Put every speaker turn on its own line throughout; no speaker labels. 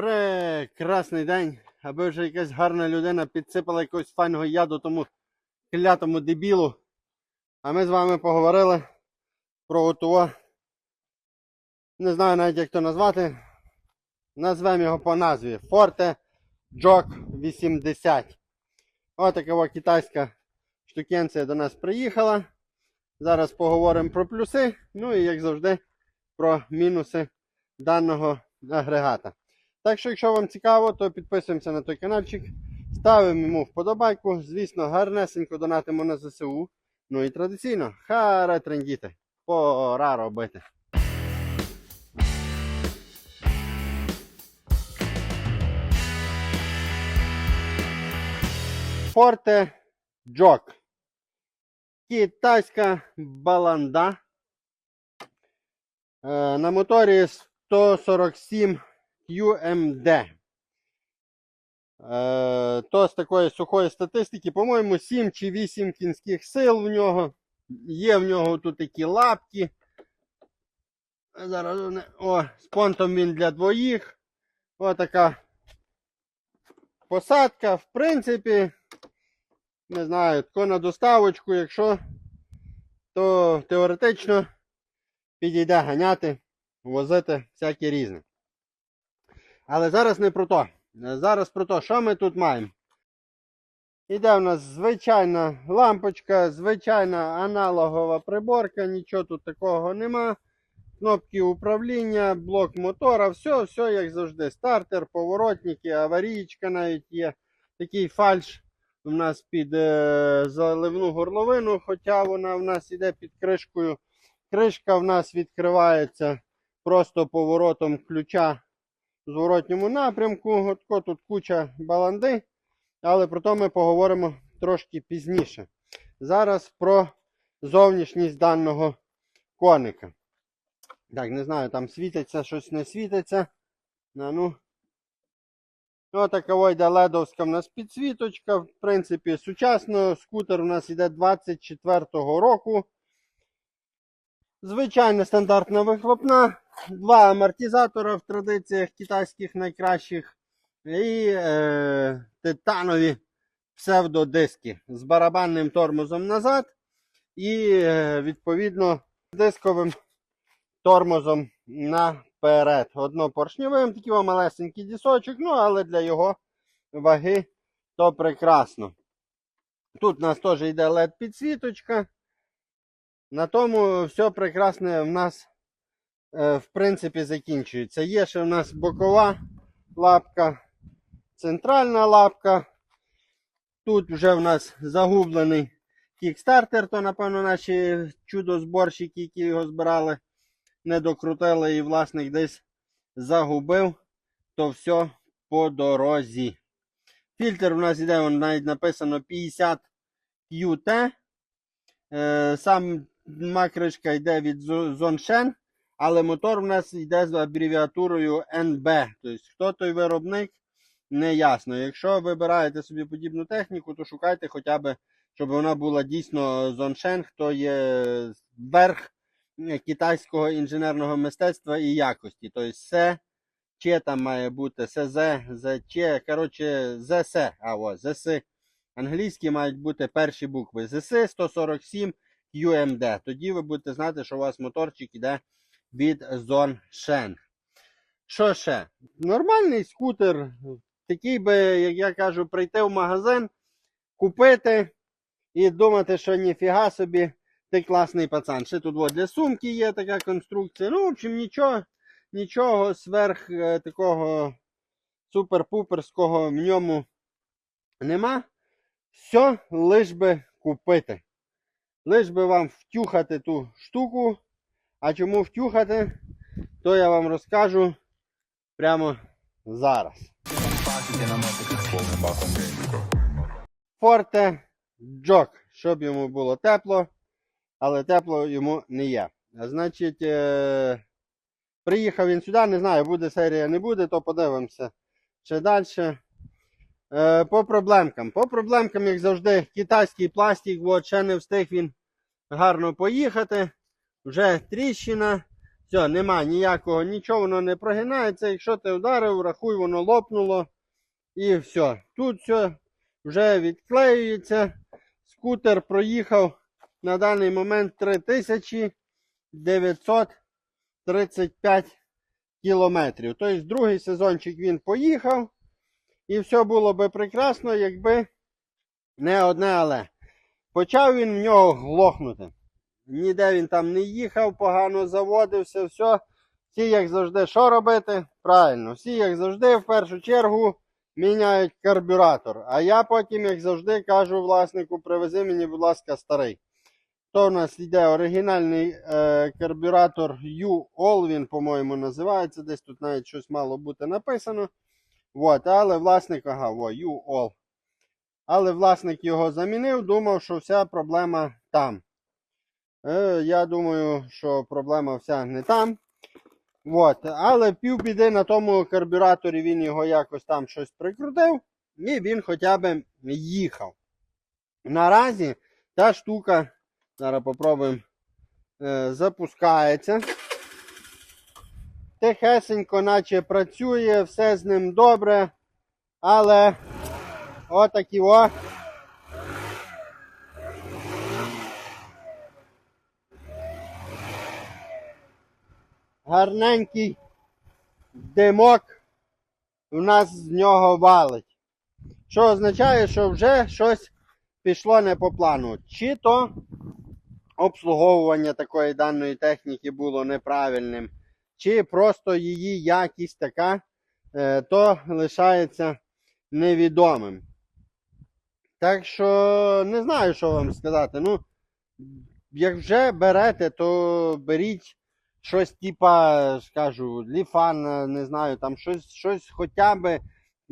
Прекрасний день, аби вже якась гарна людина підсипала якогось файного яду тому клятому дебілу. А ми з вами поговорили про того. Не знаю навіть як то назвати. Назвемо його по назві Forte Jog 80. Ось така китайська штукенція до нас приїхала. Зараз поговоримо про плюси, ну і як завжди про мінуси даного агрегата. Так що, якщо вам цікаво, то підписуємося на той каналчик, ставимо йому вподобайку. Звісно, гарнесенько донатимо на ЗСУ. Ну і традиційно, харе трендіти. Пора робити. Форте Джок. Китайська баланда. Е, на моторі 147 QMD. Е, то з такої сухої статистики, по-моєму, 7 чи 8 кінських сил в нього. Є в нього тут такі лапки. Зараз вони. О, з понтом він для двоїх. Ось така посадка. В принципі, не знаю, тако на доставочку, якщо, то теоретично підійде ганяти, возити всяке різне. Але зараз не про то. Зараз про те, що ми тут маємо. Іде в нас звичайна лампочка, звичайна аналогова приборка, нічого тут такого нема. Кнопки управління, блок мотора, все, все як завжди. Стартер, поворотники, аварійка навіть є. Такий фальш у нас під е, заливну горловину, хоча вона в нас іде під кришкою. Кришка в нас відкривається просто поворотом ключа зворотньому напрямку. Отко тут куча баланди, але про то ми поговоримо трошки пізніше. Зараз про зовнішність даного коника. Так, не знаю, там світиться, щось не світиться. На, ну. Отака йде ледовська в нас підсвіточка. В принципі, сучасно скутер у нас йде 24-го року. Звичайна стандартна вихлопна. Два амортизатора в традиціях китайських найкращих. І е, титанові псевдодиски з барабанним тормозом назад. І, е, відповідно, дисковим тормозом наперед. Однопоршньовим, такий малесенький дісочок, ну але для його ваги то прекрасно. Тут у нас теж йде LED підсвіточка. На тому все прекрасне в нас, в принципі, закінчується. Є ще в нас бокова лапка, центральна лапка. Тут вже в нас загублений кікстартер, то, напевно, наші чудо-зборщики, які його збирали, не докрутили і власник десь загубив, то все по дорозі. Фільтр у нас вон навіть написано 50 QT. Е, Сам макришка йде від Зоншен, але мотор у нас йде з абревіатурою NB. Тобто, хто той виробник, не ясно. Якщо вибираєте собі подібну техніку, то шукайте хоча б, щоб вона була дійсно Зоншен, хто є верх китайського інженерного мистецтва і якості. Тобто все, че там має бути СЗ, ЗЧ, коротше, ЗС, а о, ЗС. Англійські мають бути перші букви ЗС 147 QMD. Тоді ви будете знати, що у вас моторчик іде від Zonshen. Що ще? Нормальний скутер. Такий би, як я кажу, прийти в магазин, купити і думати, що ніфіга собі, ти класний пацан. Ще тут от для сумки є така конструкція. Ну, в общем, нічого, нічого сверх е, такого супер-пуперського в ньому нема. Все, лиш би купити. Лиш би вам втюхати ту штуку. А чому втюхати, то я вам розкажу прямо зараз. Форте Джок, щоб йому було тепло, але тепло йому не є. Значить, е- приїхав він сюди, не знаю, буде серія, не буде, то подивимося. Ще далі. Е, по проблемкам. По проблемкам, як завжди, китайський пластик, от ще не встиг він гарно поїхати. Вже тріщина. Все, нема ніякого, нічого воно не прогинається. Якщо ти вдарив, рахуй, воно лопнуло. І все. Тут все вже відклеюється. Скутер проїхав на даний момент 3935 кілометрів. Тобто другий сезончик він поїхав. І все було би прекрасно, якби не одне але. Почав він в нього глохнути. Ніде він там не їхав, погано заводився, все. Всі, як завжди, що робити? Правильно, всі, як завжди, в першу чергу міняють карбюратор. А я потім, як завжди, кажу власнику, привези мені, будь ласка, старий. То в нас йде оригінальний е, карбюратор U-All, він, по-моєму, називається. Десь тут навіть щось мало бути написано. От, але власник, ага, во, U-All. Але власник його замінив, думав, що вся проблема там. Е, я думаю, що проблема вся не там. От. Але півбіди на тому карбюраторі він його якось там щось прикрутив, і він хоча б їхав. Наразі та штука, зараз попробуємо, е, запускається. Тихесенько, наче працює, все з ним добре. Але отакі о. Гарненький димок у нас з нього валить. Що означає, що вже щось пішло не по плану. Чи то обслуговування такої даної техніки було неправильним, чи просто її якість така, е, то лишається невідомим. Так що не знаю, що вам сказати. Ну, як вже берете, то беріть щось типа, скажу, ліфан, е, не знаю, там щось, щось хоча б.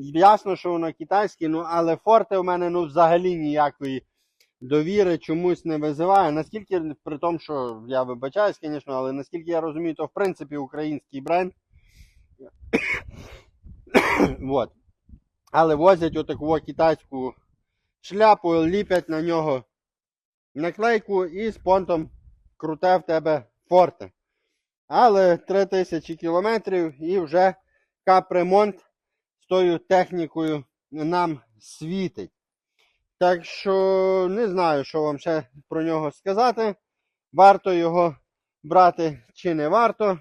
Ясно, що воно китайське, ну але форте в мене ну взагалі ніякої довіри чомусь не визиває. Наскільки, при тому, що я вибачаюсь, звісно, але наскільки я розумію, то в принципі український бренд. вот. Але возять отаку китайську шляпу, ліпять на нього наклейку і з понтом круте в тебе форте. Але 3000 кілометрів і вже капремонт з тою технікою нам світить. Так що не знаю, що вам ще про нього сказати. Варто його брати чи не варто.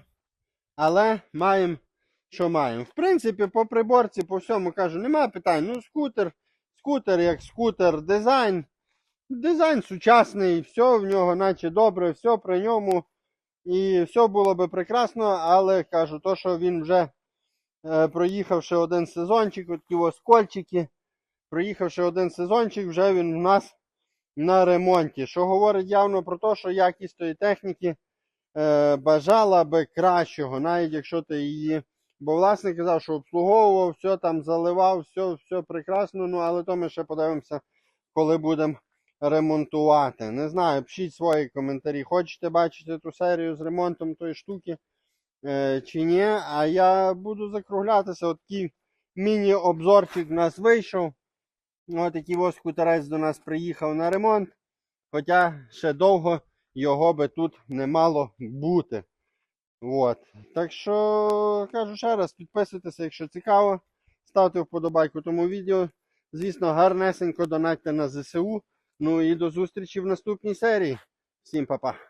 Але маємо, що маємо. В принципі, по приборці, по всьому кажу, немає питань. Ну, скутер, скутер як скутер, дизайн. Дизайн сучасний, все в нього, наче добре, все при ньому. І все було би прекрасно, але кажу, то, що він вже е, проїхавши один сезончик, от ті ось кольчики, проїхавши один сезончик, вже він у нас на ремонті. Що говорить явно про те, що якість тої техніки е, бажала би кращого, навіть якщо ти її. Бо власник казав, що обслуговував, все там заливав, все, все прекрасно. Ну, але то ми ще подивимося, коли будемо ремонтувати. Не знаю, пишіть свої коментарі. Хочете бачити ту серію з ремонтом тої штуки е, чи ні. А я буду закруглятися. От такий міні-обзорчик у нас вийшов. От такий ось скутерець до нас приїхав на ремонт. Хоча ще довго його би тут не мало бути. От. Так що кажу ще раз, підписуйтеся, якщо цікаво. Ставте вподобайку тому відео. Звісно, гарнесенько донатьте на ЗСУ. Ну і до зустрічі в наступній серії. Всім па-па.